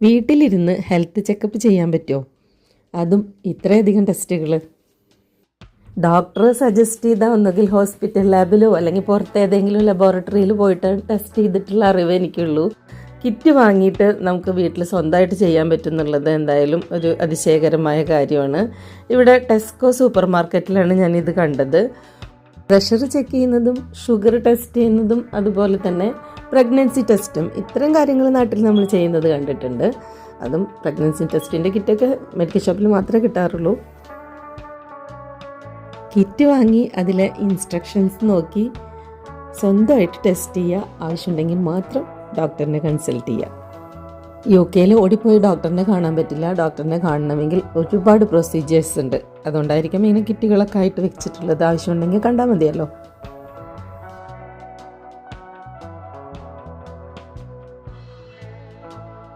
വീട്ടിലിരുന്ന് health checkup ചെയ്യാൻ പറ്റുമോ? അതും ഇത്രയധികം ടെസ്റ്റുകൾ ഡോക്ടർ സജസ്റ്റ് ചെയ്ത ഒന്നുകിൽ ഹോസ്പിറ്റൽ ലാബിലോ അല്ലെങ്കിൽ പുറത്ത് ഏതെങ്കിലും ലബോറട്ടറിയിൽ പോയിട്ട് ടെസ്റ്റ് ചെയ്തിട്ടുള്ള അറിവ് എനിക്കുള്ളൂ. കിറ്റ് വാങ്ങിയിട്ട് നമുക്ക് വീട്ടിൽ സ്വന്തമായിട്ട് ചെയ്യാൻ പറ്റുന്നുള്ളത് എന്തായാലും ഒരു അതിശയകരമായ കാര്യമാണ്. ഇവിടെ ടെസ്കോ സൂപ്പർ മാർക്കറ്റിലാണ് ഞാനിത് കണ്ടത്. പ്രഷർ ചെക്ക് ചെയ്യുന്നതും ഷുഗർ ടെസ്റ്റ് ചെയ്യുന്നതും അതുപോലെ തന്നെ പ്രഗ്നൻസി ടെസ്റ്റും ഇത്തരം കാര്യങ്ങൾ നാട്ടിൽ നമ്മൾ ചെയ്യുന്നത് കണ്ടിട്ടുണ്ട്. അതും പ്രഗ്നൻസി ടെസ്റ്റിന്റെ കിറ്റൊക്കെ മെഡിക്കൽ ഷോപ്പിൽ മാത്രമേ കിട്ടാറുള്ളൂ. കിറ്റ് വാങ്ങി അതിലെ ഇൻസ്ട്രക്ഷൻസ് നോക്കി സ്വന്തമായിട്ട് ടെസ്റ്റ് ചെയ്യുക ആവശ്യമുണ്ടെങ്കിൽ മാത്രം ഡോക്ടറിനെ കൺസൾട്ട് ചെയ്യുക യു കെയിൽ ഓടിപ്പോയി ഡോക്ടറിനെ കാണാൻ പറ്റില്ല. ഡോക്ടറിനെ കാണണമെങ്കിൽ ഒരുപാട് പ്രൊസീജിയേഴ്സ് ഉണ്ട്. അതുകൊണ്ടായിരിക്കും ഇങ്ങനെ കിറ്റുകളൊക്കെ ആയിട്ട് വെച്ചിട്ടുള്ളത്. ആവശ്യമുണ്ടെങ്കിൽ കണ്ടാൽ മതിയല്ലോ.